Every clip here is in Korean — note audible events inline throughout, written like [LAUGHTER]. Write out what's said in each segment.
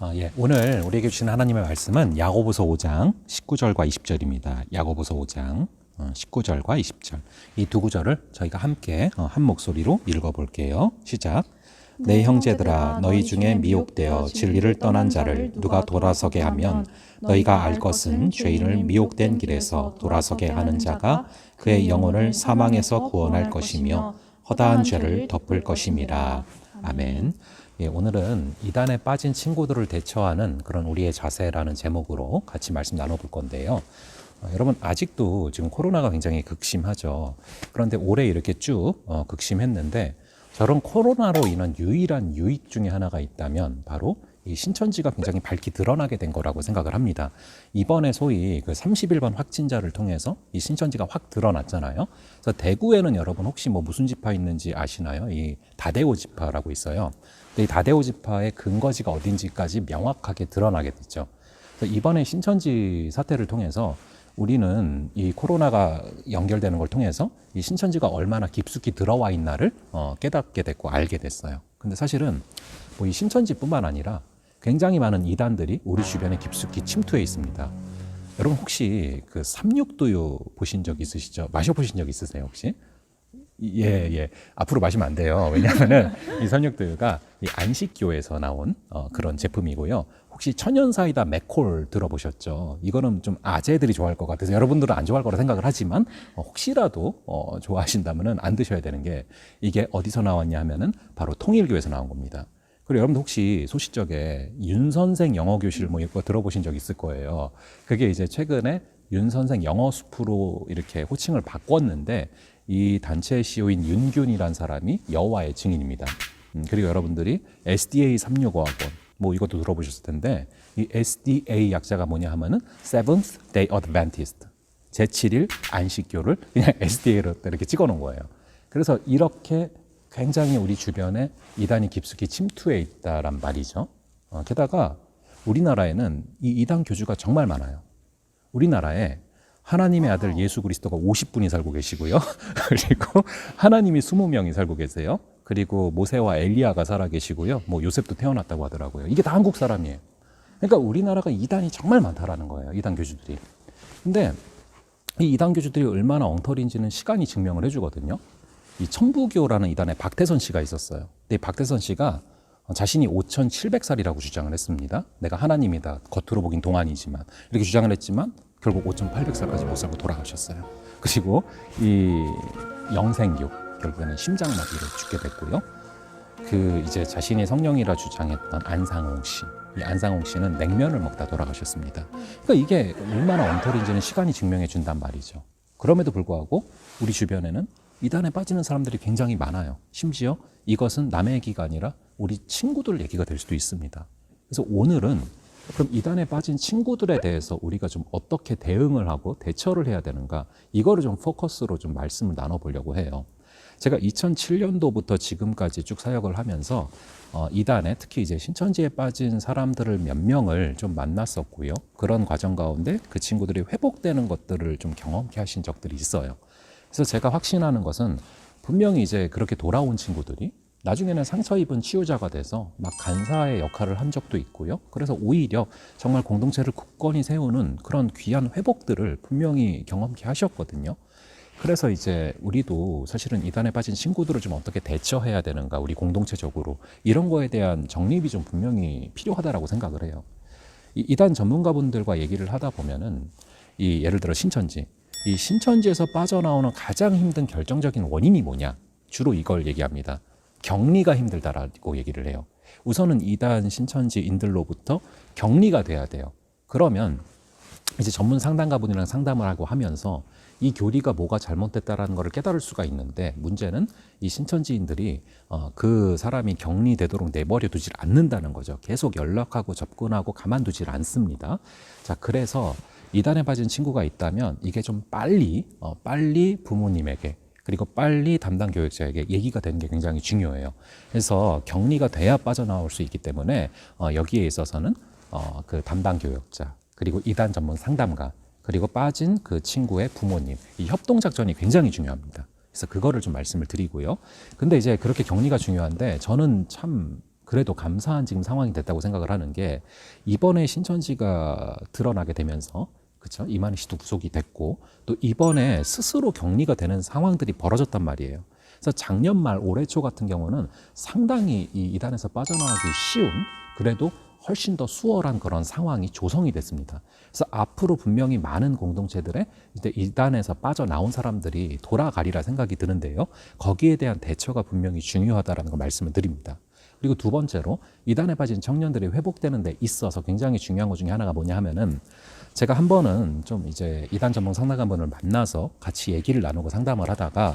아, 예. 오늘 우리에게 주신 하나님의 말씀은 야고보서 5장 19절과 20절입니다. 야고보서 5장 어, 19절과 20절. 이 두 구절을 저희가 함께 어, 한 목소리로 읽어 볼게요. 시작. 내 형제들아 너희 중에 미혹되어 진리를 떠난 자를 누가 돌아서게 하면 너희가 알 것은 죄인을 미혹된 길에서 돌아서게 하는 자가 그의 영혼을 사망에서 구원할 것이며 허다한 죄를 덮을 것임이라. 아멘. 예, 오늘은 이단에 빠진 친구들을 대처하는 그런 우리의 자세라는 제목으로 같이 말씀 나눠볼 건데요. 어, 여러분 아직도 지금 코로나가 굉장히 극심하죠. 그런데 올해 이렇게 쭉 어, 극심했는데 저런 코로나로 인한 유일한 유익 중에 하나가 있다면 바로 이 신천지가 굉장히 밝게 드러나게 된 거라고 생각을 합니다. 이번에 소위 그 31번 확진자를 통해서 이 신천지가 확 드러났잖아요. 그래서 대구에는 여러분 혹시 뭐 무슨 지파 있는지 아시나요? 이 다대오 지파라고 있어요. 이 다대오 지파의 근거지가 어딘지까지 명확하게 드러나게 됐죠. 그래서 이번에 신천지 사태를 통해서 우리는 이 코로나가 연결되는 걸 통해서 이 신천지가 얼마나 깊숙이 들어와 있나를 어, 깨닫게 됐고 알게 됐어요. 근데 사실은 뭐 이 신천지뿐만 아니라 굉장히 많은 이단들이 우리 주변에 깊숙이 침투해 있습니다. 여러분 혹시 그 삼육두유 보신 적 있으시죠? 마셔보신 적 있으세요 혹시? 예, 예. 앞으로 마시면 안 돼요. 왜냐하면은 이 삼육두유가 이 안식교에서 나온 어, 그런 제품이고요. 혹시 천연사이다 맥콜 들어보셨죠? 이거는 좀 아재들이 좋아할 것 같아서 여러분들은 안 좋아할 거라 생각을 하지만 어, 혹시라도 어, 좋아하신다면은 안 드셔야 되는 게 이게 어디서 나왔냐 하면은 바로 통일교에서 나온 겁니다. 그리고 여러분 혹시 소시적에 윤 선생 영어 교실 뭐 이거 들어보신 적 있을 거예요. 그게 이제 최근에 윤 선생 영어 숲으로 이렇게 호칭을 바꿨는데 이 단체 CEO인 윤균이란 사람이 여호와의 증인입니다. 음, 그리고 여러분들이 SDA 365학원 뭐 이것도 들어보셨을 텐데 이 SDA 약자가 뭐냐 하면은 Seventh Day Adventist 제7일 안식교를 그냥 [LAUGHS] SDA로 이렇게 찍어 놓은 거예요. 그래서 이렇게 굉장히 우리 주변에 이단이 깊숙이 침투해 있다란 말이죠. 어, 게다가 우리나라에는 이 이단 교주가 정말 많아요. 우리나라에 하나님의 아들 예수 그리스도가 50분이 살고 계시고요. [LAUGHS] 그리고 하나님이 20명이 살고 계세요. 그리고 모세와 엘리야가 살아 계시고요. 뭐 요셉도 태어났다고 하더라고요. 이게 다 한국 사람이에요. 그러니까 우리나라가 이단이 정말 많다라는 거예요. 이단 교주들이. 근데 이 이단 교주들이 얼마나 엉터리인지는 시간이 증명을 해주거든요. 이 청부교라는 이단에 박태선 씨가 있었어요. 근데 이 박태선 씨가 자신이 5,700살이라고 주장을 했습니다. 내가 하나님이다. 겉으로 보긴 동안이지만 이렇게 주장을 했지만 결국 5,800살까지 못 살고 돌아가셨어요. 그리고 이 영생교 결국에는 심장마비로 죽게 됐고요. 그 이제 자신이 성령이라 주장했던 안상홍 씨, 이 안상홍 씨는 냉면을 먹다 돌아가셨습니다. 그러니까 이게 얼마나 엉터리인지는 시간이 증명해 준단 말이죠. 그럼에도 불구하고 우리 주변에는 이단에 빠지는 사람들이 굉장히 많아요. 심지어 이것은 남의 얘기가 아니라 우리 친구들 얘기가 될 수도 있습니다. 그래서 오늘은 그럼 이단에 빠진 친구들에 대해서 우리가 좀 어떻게 대응을 하고 대처를 해야 되는가 이거를 좀 포커스로 좀 말씀을 나눠보려고 해요. 제가 2007년도부터 지금까지 쭉 사역을 하면서 어, 이단에 특히 이제 신천지에 빠진 사람들을 몇 명을 좀 만났었고요. 그런 과정 가운데 그 친구들이 회복되는 것들을 좀 경험케 하신 적들이 있어요. 그래서 제가 확신하는 것은 분명히 이제 그렇게 돌아온 친구들이 나중에는 상처 입은 치유자가 돼서 막 간사의 역할을 한 적도 있고요. 그래서 오히려 정말 공동체를 굳건히 세우는 그런 귀한 회복들을 분명히 경험케 하셨거든요. 그래서 이제 우리도 사실은 이단에 빠진 친구들을 좀 어떻게 대처해야 되는가, 우리 공동체적으로 이런 거에 대한 정립이 좀 분명히 필요하다라고 생각을 해요. 이 이단 전문가분들과 얘기를 하다 보면은 이 예를 들어 신천지, 이 신천지에서 빠져나오는 가장 힘든 결정적인 원인이 뭐냐? 주로 이걸 얘기합니다. 격리가 힘들다라고 얘기를 해요. 우선은 이단 신천지인들로부터 격리가 돼야 돼요. 그러면 이제 전문 상담가분이랑 상담을 하고 하면서 이 교리가 뭐가 잘못됐다라는 것을 깨달을 수가 있는데 문제는 이 신천지인들이 어, 그 사람이 격리되도록 내버려 두질 않는다는 거죠. 계속 연락하고 접근하고 가만두질 않습니다. 자, 그래서 이단에 빠진 친구가 있다면 이게 좀 빨리 어, 빨리 부모님에게 그리고 빨리 담당 교육자에게 얘기가 되는 게 굉장히 중요해요. 그래서 격리가 돼야 빠져나올 수 있기 때문에 어, 여기에 있어서는 어, 그 담당 교육자 그리고 이단 전문 상담가 그리고 빠진 그 친구의 부모님 이 협동 작전이 굉장히 중요합니다. 그래서 그거를 좀 말씀을 드리고요. 근데 이제 그렇게 격리가 중요한데 저는 참 그래도 감사한 지금 상황이 됐다고 생각을 하는 게 이번에 신천지가 드러나게 되면서 그렇죠 이만희 씨도 구속이 됐고 또 이번에 스스로 격리가 되는 상황들이 벌어졌단 말이에요. 그래서 작년 말 올해 초 같은 경우는 상당히 이 이단에서 빠져나가기 쉬운 그래도 훨씬 더 수월한 그런 상황이 조성이 됐습니다. 그래서 앞으로 분명히 많은 공동체들의 이제 이단에서 빠져나온 사람들이 돌아가리라 생각이 드는데요. 거기에 대한 대처가 분명히 중요하다라는 걸 말씀을 드립니다. 그리고 두 번째로 이단에 빠진 청년들이 회복되는 데 있어서 굉장히 중요한 것 중에 하나가 뭐냐 하면은 제가 한 번은 좀 이제 이단 전문 상담관분을 만나서 같이 얘기를 나누고 상담을 하다가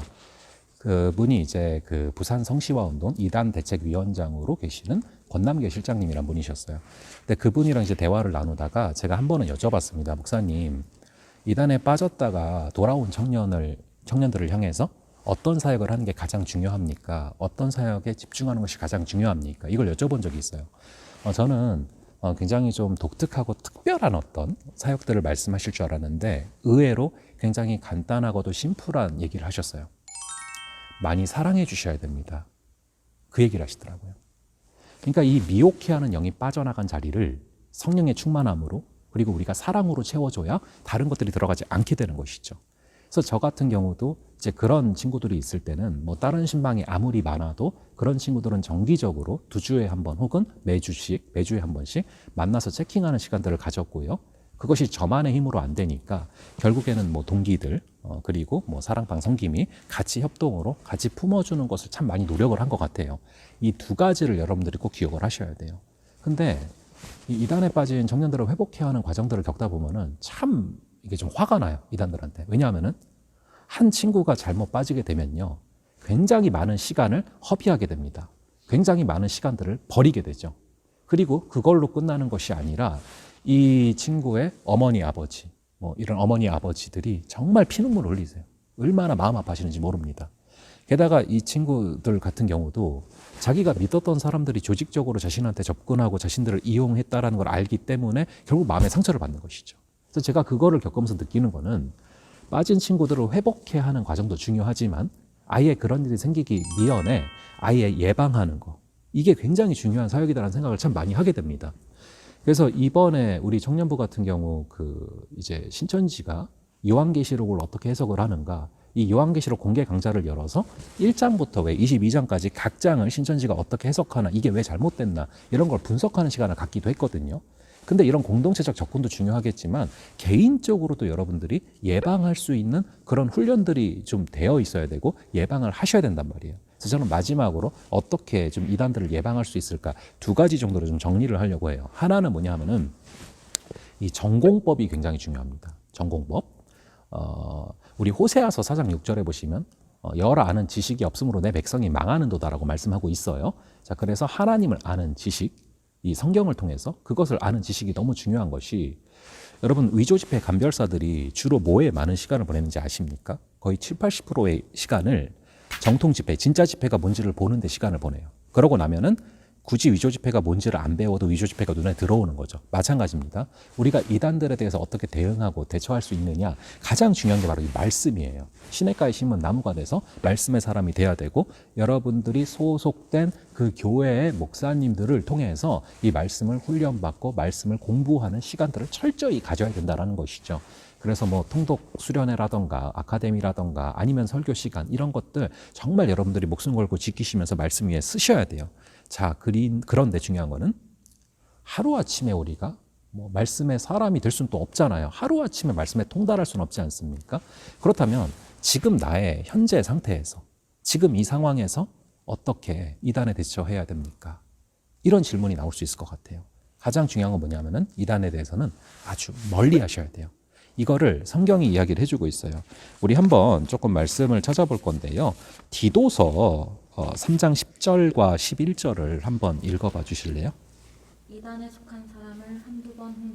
그분이 이제 그 부산 성시화 운동 이단 대책위원장으로 계시는 권남계 실장님이란 분이셨어요. 근데 그분이랑 이제 대화를 나누다가 제가 한 번은 여쭤봤습니다. 목사님, 이단에 빠졌다가 돌아온 청년을 청년들을 향해서 어떤 사역을 하는 게 가장 중요합니까? 어떤 사역에 집중하는 것이 가장 중요합니까? 이걸 여쭤본 적이 있어요. 어, 저는 어, 굉장히 좀 독특하고 특별한 어떤 사역들을 말씀하실 줄 알았는데 의외로 굉장히 간단하고도 심플한 얘기를 하셨어요. 많이 사랑해 주셔야 됩니다. 그 얘기를 하시더라고요. 그러니까 이 미혹해 하는 영이 빠져나간 자리를 성령의 충만함으로 그리고 우리가 사랑으로 채워줘야 다른 것들이 들어가지 않게 되는 것이죠. 그래서 저 같은 경우도 이제 그런 친구들이 있을 때는 뭐 다른 신방이 아무리 많아도 그런 친구들은 정기적으로 두 주에 한 번 혹은 매주씩 매주에 한 번씩 만나서 체킹하는 시간들을 가졌고요. 그것이 저만의 힘으로 안 되니까 결국에는 뭐 동기들 어, 그리고 뭐 사랑방 성김이 같이 협동으로 같이 품어주는 것을 참 많이 노력을 한 것 같아요. 이 두 가지를 여러분들이 꼭 기억을 하셔야 돼요. 근데 이 이단에 빠진 청년들을 회복해야 하는 과정들을 겪다 보면은 참 이게 좀 화가 나요. 이단들한테. 왜냐하면은 한 친구가 잘못 빠지게 되면요. 굉장히 많은 시간을 허비하게 됩니다. 굉장히 많은 시간들을 버리게 되죠. 그리고 그걸로 끝나는 것이 아니라 이 친구의 어머니 아버지, 뭐 이런 어머니 아버지들이 정말 피눈물 흘리세요. 얼마나 마음 아파하시는지 모릅니다. 게다가 이 친구들 같은 경우도 자기가 믿었던 사람들이 조직적으로 자신한테 접근하고 자신들을 이용했다라는 걸 알기 때문에 결국 마음의 상처를 받는 것이죠. 그래서 제가 그거를 겪으면서 느끼는 거는 빠진 친구들을 회복해야 하는 과정도 중요하지만 아예 그런 일이 생기기 미연에 아예 예방하는 거 이게 굉장히 중요한 사역이다라는 생각을 참 많이 하게 됩니다. 그래서 이번에 우리 청년부 같은 경우 그 이제 신천지가 요한계시록을 어떻게 해석을 하는가 이 요한계시록 공개 강좌를 열어서 1장부터 왜 22장까지 각 장을 신천지가 어떻게 해석하나 이게 왜 잘못됐나 이런 걸 분석하는 시간을 갖기도 했거든요. 근데 이런 공동체적 접근도 중요하겠지만 개인적으로도 여러분들이 예방할 수 있는 그런 훈련들이 좀 되어 있어야 되고 예방을 하셔야 된단 말이에요. 그래서 저는 마지막으로 어떻게 좀 이단들을 예방할 수 있을까 두 가지 정도로 좀 정리를 하려고 해요. 하나는 뭐냐 하면은 이 전공법이 굉장히 중요합니다. 전공법. 어, 우리 호세아서 4장 6절에 보시면 어, 여러 아는 지식이 없으므로 내 백성이 망하는 도다라고 말씀하고 있어요. 자, 그래서 하나님을 아는 지식, 이 성경을 통해서 그것을 아는 지식이 너무 중요한 것이 여러분 위조 집회 간별사들이 주로 뭐에 많은 시간을 보내는지 아십니까? 거의 7, 80%의 시간을 정통 집회, 진짜 집회가 뭔지를 보는데 시간을 보내요. 그러고 나면은 굳이 위조 집회가 뭔지를 안 배워도 위조 집회가 눈에 들어오는 거죠. 마찬가지입니다. 우리가 이단들에 대해서 어떻게 대응하고 대처할 수 있느냐 가장 중요한 게 바로 이 말씀이에요. 시냇가에 심은 나무가 돼서 말씀의 사람이 돼야 되고 여러분들이 소속된 그 교회의 목사님들을 통해서 이 말씀을 훈련받고 말씀을 공부하는 시간들을 철저히 가져야 된다라는 것이죠. 그래서 뭐 통독 수련회라던가 아카데미라던가 아니면 설교 시간 이런 것들 정말 여러분들이 목숨 걸고 지키시면서 말씀 위에 쓰셔야 돼요. 자, 그린, 그런데 중요한 거는 하루아침에 우리가 뭐 말씀의 사람이 될 수는 또 없잖아요. 하루아침에 말씀에 통달할 수는 없지 않습니까? 그렇다면 지금 나의 현재 상태에서 지금 이 상황에서 어떻게 이단에 대처해야 됩니까? 이런 질문이 나올 수 있을 것 같아요. 가장 중요한 건 뭐냐면은 이단에 대해서는 아주 멀리 하셔야 돼요. 이거를 성경이 이야기를 해주고 있어요. 우리 한번 조금 말씀을 찾아볼 건데요. 디도서 어, 3장 10절과 11절을 한번 읽어봐 주실래요? 이단에 속한 사람을 한두 번후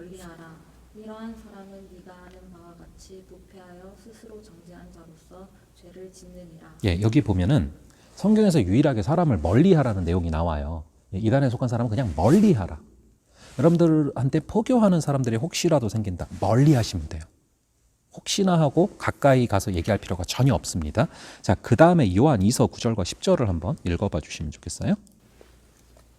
멀리하라. 이러한 사람은 네가 아는 바와 같이 부패하여 스스로 정죄한 자로서 죄를 짓느니라. 예, 여기 보면은 성경에서 유일하게 사람을 멀리하라는 내용이 나와요. 예, 이단에 속한 사람은 그냥 멀리하라. 여러분들한테 포교하는 사람들이 혹시라도 생긴다. 멀리 하시면 돼요. 혹시나 하고 가까이 가서 얘기할 필요가 전혀 없습니다. 자, 그 다음에 요한 2서 9절과 10절을 한번 읽어봐 주시면 좋겠어요.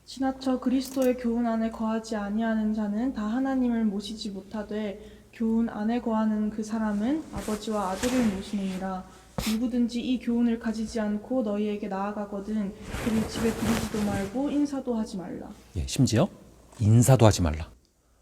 지나쳐 그리스도의 교훈 안에 거하지 아니하는 자는 다 하나님을 모시지 못하되 교훈 안에 거하는 그 사람은 아버지와 아들을 모시느니라 누구든지 이 교훈을 가지지 않고 너희에게 나아가거든 그를 집에 들이지도 말고 인사도 하지 말라 예, 심지어 인사도 하지 말라.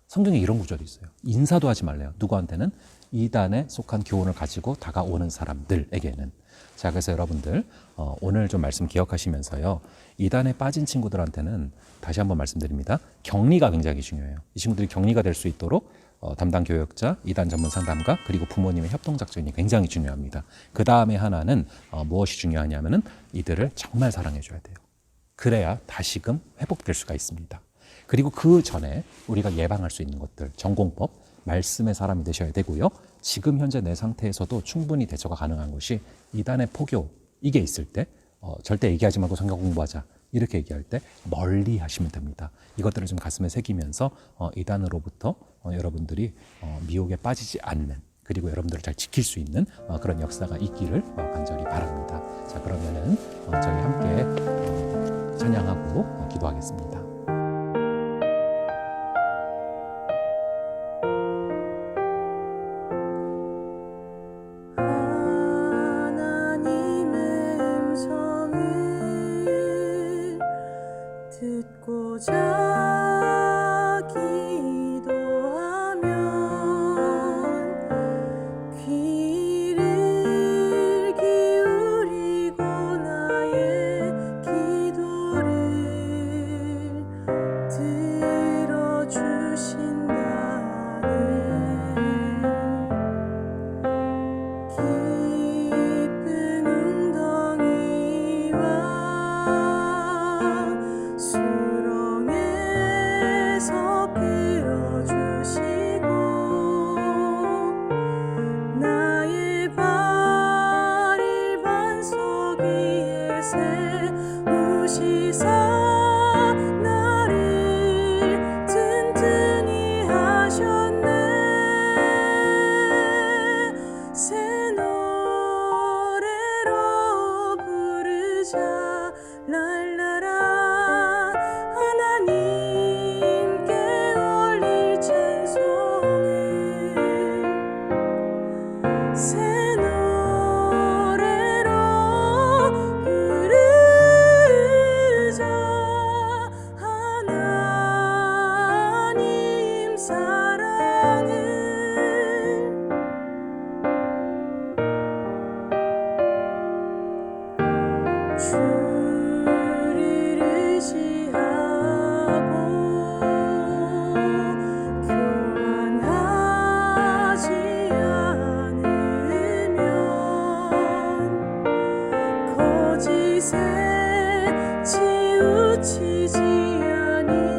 성경에 이런 구절이 있어요. 인사도 하지 말래요. 누구한테는 이단에 속한 교훈을 가지고 다가오는 사람들에게는. 자, 그래서 여러분들 어, 오늘 좀 말씀 기억하시면서요. 이단에 빠진 친구들한테는 다시 한번 말씀드립니다. 격리가 굉장히 중요해요. 이 친구들이 격리가 될 수 있도록 어, 담당 교역자, 이단 전문 상담가, 그리고 부모님의 협동 작전이 굉장히 중요합니다. 그 다음에 하나는 어, 무엇이 중요하냐면은 이들을 정말 사랑해줘야 돼요. 그래야 다시금 회복될 수가 있습니다. 그리고 그 전에 우리가 예방할 수 있는 것들, 전공법, 말씀의 사람이 되셔야 되고요. 지금 현재 내 상태에서도 충분히 대처가 가능한 것이 이단의 포교, 이게 있을 때 어, 절대 얘기하지 말고 성경 공부하자. 이렇게 얘기할 때 멀리 하시면 됩니다. 이것들을 좀 가슴에 새기면서 어, 이단으로부터 어, 여러분들이 어, 미혹에 빠지지 않는 그리고 여러분들을 잘 지킬 수 있는 어, 그런 역사가 있기를 어, 간절히 바랍니다. 자 그러면은 어, 저희 함께 어, 찬양하고 어, 기도하겠습니다. 거짓에 치우치지 아니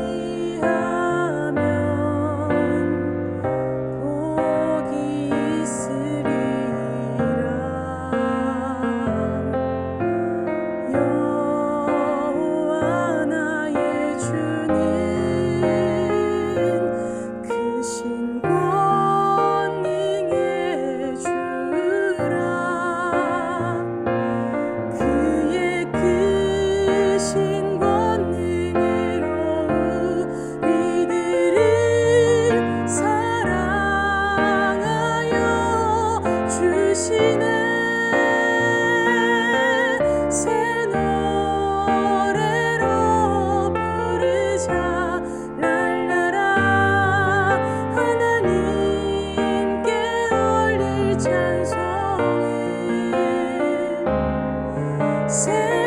새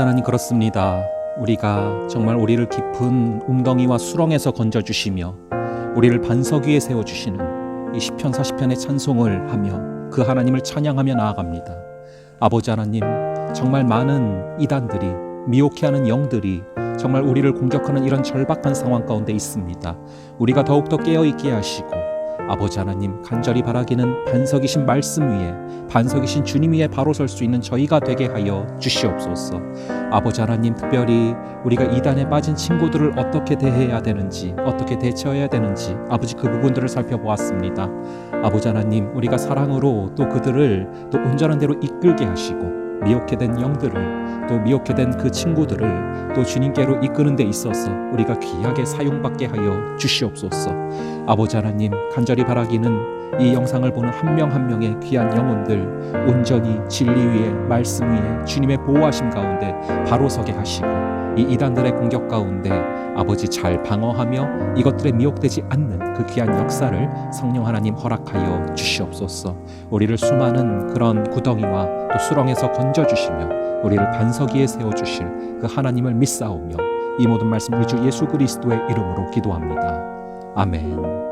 아버지 하나님 그렇습니다. 우리가 정말 우리를 깊은 웅덩이와 수렁에서 건져 주시며 우리를 반석 위에 세워 주시는 이 시편 40편의 찬송을 하며 그 하나님을 찬양하며 나아갑니다. 아버지 하나님 정말 많은 이단들이 미혹해 하는 영들이 정말 우리를 공격하는 이런 절박한 상황 가운데 있습니다. 우리가 더욱더 깨어 있게 하시고 아버지 하나님 간절히 바라기는 반석이신 말씀 위에 반석이신 주님 위에 바로 설 수 있는 저희가 되게 하여 주시옵소서. 아버지 하나님 특별히 우리가 이단에 빠진 친구들을 어떻게 대해야 되는지 어떻게 대처해야 되는지 아버지 그 부분들을 살펴보았습니다. 아버지 하나님 우리가 사랑으로 또 그들을 또 온전한 대로 이끌게 하시고 미혹해 된 영들을 또 미혹해 된 그 친구들을 또 주님께로 이끄는 데 있어서 우리가 귀하게 사용받게 하여 주시옵소서. 아버지 하나님 간절히 바라기는 이 영상을 보는 한 명한 명의 귀한 영혼들 온전히 진리 위에 말씀 위에 주님의 보호하심 가운데 바로 서게 하시고 이 이단들의 공격 가운데 아버지 잘 방어하며 이것들에 미혹되지 않는 그 귀한 역사를 성령 하나님 허락하여 주시옵소서. 우리를 수많은 그런 구덩이와 또 수렁에서 건져 주시며 우리를 반석 위에 세워 주실 그 하나님을 믿사오며 이 모든 말씀 우리 주 예수 그리스도의 이름으로 기도합니다. 아멘.